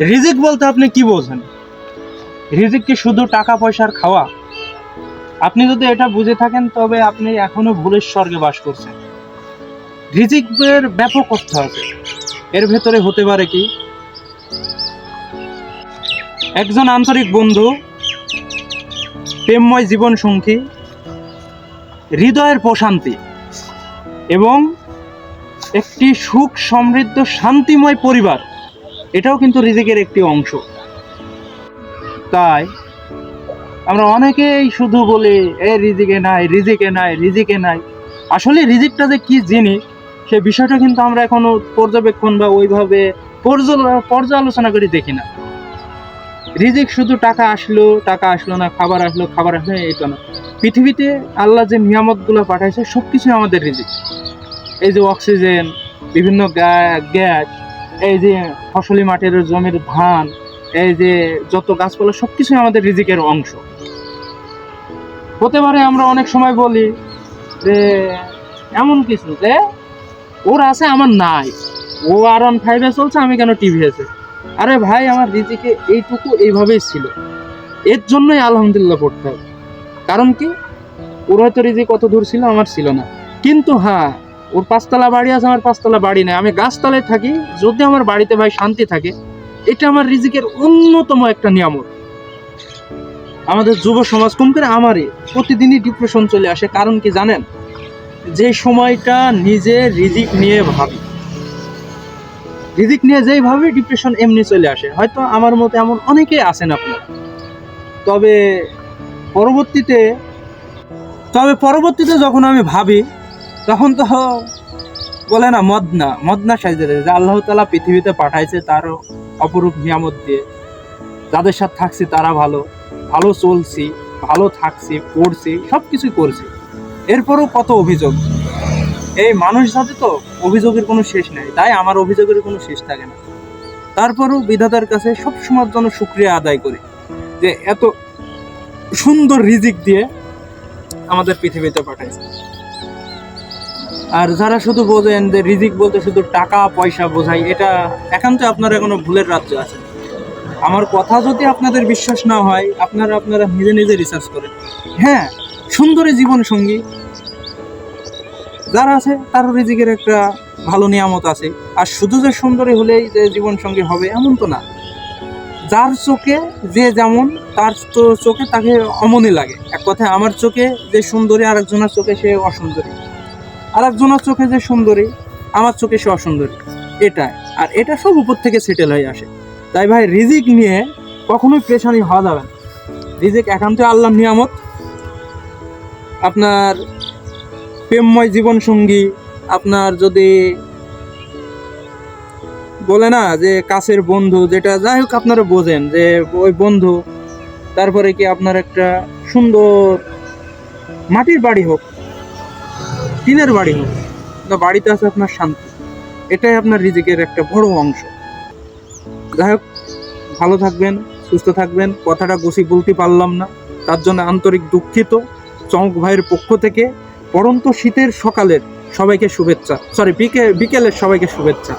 রিজিক বলতে আপনি কি বোঝেন? রিজিক কি শুধু টাকা পয়সার খাওয়া? আপনি যদি এটা বুঝে থাকেন, তবে আপনি এখনও ভুলের স্বর্গে বাস করছেন। রিজিকের ব্যাপক অর্থ আছে। এর ভেতরে হতে পারে কি? একজন আন্তরিক বন্ধু, প্রেমময় জীবন সঙ্গী হৃদয়ের প্রশান্তি, এবং একটি সুখ, সমৃদ্ধ, শান্তিময় পরিবার। এটাও কিন্তু রিজিকের একটি অংশ। তাই আমরা অনেকেই শুধু বলি, এ রিজিকে নাই রিজিকে নাই রিজিকে নাই। আসলে রিজিকটা যে কি জিনিস, সে বিষয়টা কিন্তু আমরা এখনও পর্যবেক্ষণ বা ওইভাবে পর্যালো- পর্যালোচনা করে দেখি না। রিজিক শুধু টাকা আসলো টাকা আসলো না, খাবার আসলো খাবার আসলো এটা না। পৃথিবীতে আল্লাহ যে নিয়ামতগুলো পাঠাইছে সব কিছুই আমাদের রিজিক। এই যে অক্সিজেন, বিভিন্ন গ্যাস এই যে ফসলি মাটির জমির ধান, এই যে যত গাছপালা সব কিছুই আমাদের রিজিকের অংশ। হতে পারে আমরা অনেক সময় বলি যে, এমন কিছু যে, ওর আছে, আমার নাই। ও আর অন ফাইভে চলছে, আমি কেন টিভি আছে? আরে ভাই, আমার রিজিকে এইটুকু এইভাবেই ছিল। এর জন্যই আলহামদুলিল্লাহ পড়তে হবে। কারণ কি? ওর হয়তো রিজিক কত দূর ছিল, আমার ছিল না। কিন্তু হ্যাঁ ওর পাঁচতলা বাড়ি আছে, আমার পাঁচতলা বাড়ি নেই। আমি গাছতলায় থাকি, যদি আমার বাড়িতে ভাই শান্তি থাকে, এটা আমার রিজিকের অন্যতম একটা নিয়ামত। আমাদের যুব সমাজ কম করে আমারই প্রতিদিনই ডিপ্রেশন চলে আসে, কারণ কি জানেন? যে সময়টা নিজে রিজিক নিয়ে ভাবি। রিজিক নিয়ে যেই ভাবি ডিপ্রেশন এমনি চলে আসে। হয়তো আমার মতো এমন অনেকেই আছেন আপনারা তবে পরবর্তীতে তবে পরবর্তীতে যখন আমি ভাবি তখন তো বলে না, মদনা মদনা সাইজের যে আল্লাহ তালা পৃথিবীতে পাঠাইছে তারও অপরূপ নিয়ামত দিয়ে। যাদের সাথে থাকছি তারা ভালো ভালো চলছি, ভালো থাকছি, পড়ছি সব কিছুই করছি। এরপরও কত অভিযোগ? এই মানুষ সাথে তো অভিযোগের কোনো শেষ নেই, তাই আমার অভিযোগের কোনো শেষ থাকে না। তারপরও বিধাতার কাছে সবসময়ের জন্য শুক্রিয়া আদায় করি যে এত সুন্দর রিজিক দিয়ে আমাদের পৃথিবীতে পাঠাইছে। আর যারা শুধু বোঝেন যে রিজিক বলতে শুধু টাকা, পয়সা বোঝাই, এটা একান্ত আপনারা কোনো ভুলের রাজ্য আছে। আমার কথা যদি আপনাদের বিশ্বাস না হয়, আপনারা আপনারা নিজে নিজে রিসার্চ করেন। হ্যাঁ সুন্দরী জীবন সঙ্গী। যারা আছে তারও রিজিকের একটা ভালো নিয়ামত আছে। আর শুধু যে সুন্দরী হলেই যে জীবন সঙ্গী হবে, এমন তো না। যার চোখে যে যেমন, তার তো চোখে তাকে অমনই লাগে। এক কথায়, আমার চোখে যে সুন্দরী আর একজনের চোখে সে অসুন্দরী। আর একজনের চোখে যে সুন্দরী, আমার চোখে সে অসুন্দরী। এটা আর এটা সব উপর থেকে সেটেল হয়ে আসে। তাই ভাই, রিজিক নিয়ে কখনোই প্রেশানি হওয়া যাবে না। রিজিক একান্ত আল্লাহর নিয়ামত। আপনার প্রেমময় জীবন সঙ্গী আপনার যদি বলে না যে কাছের বন্ধু, যেটা যাই হোক আপনারা বোঝেন যে ওই বন্ধু, তারপরে কি আপনার একটা সুন্দর মাটির বাড়ি হোক টিনের বাড়ি হোক কিন্তু বাড়িতে আছে আপনার শান্তি। এটাই আপনার রিজিকের একটা বড় অংশ। যাই হোক, ভালো থাকবেন, সুস্থ থাকবেন। কথাটা গুছি বলতে পারলাম না। তার জন্য আন্তরিক দুঃখিত চমক ভাইয়ের পক্ষ থেকে। পরন্ত শীতের সকালের সবাইকে শুভেচ্ছা। সরি বিকেলের সবাইকে শুভেচ্ছা।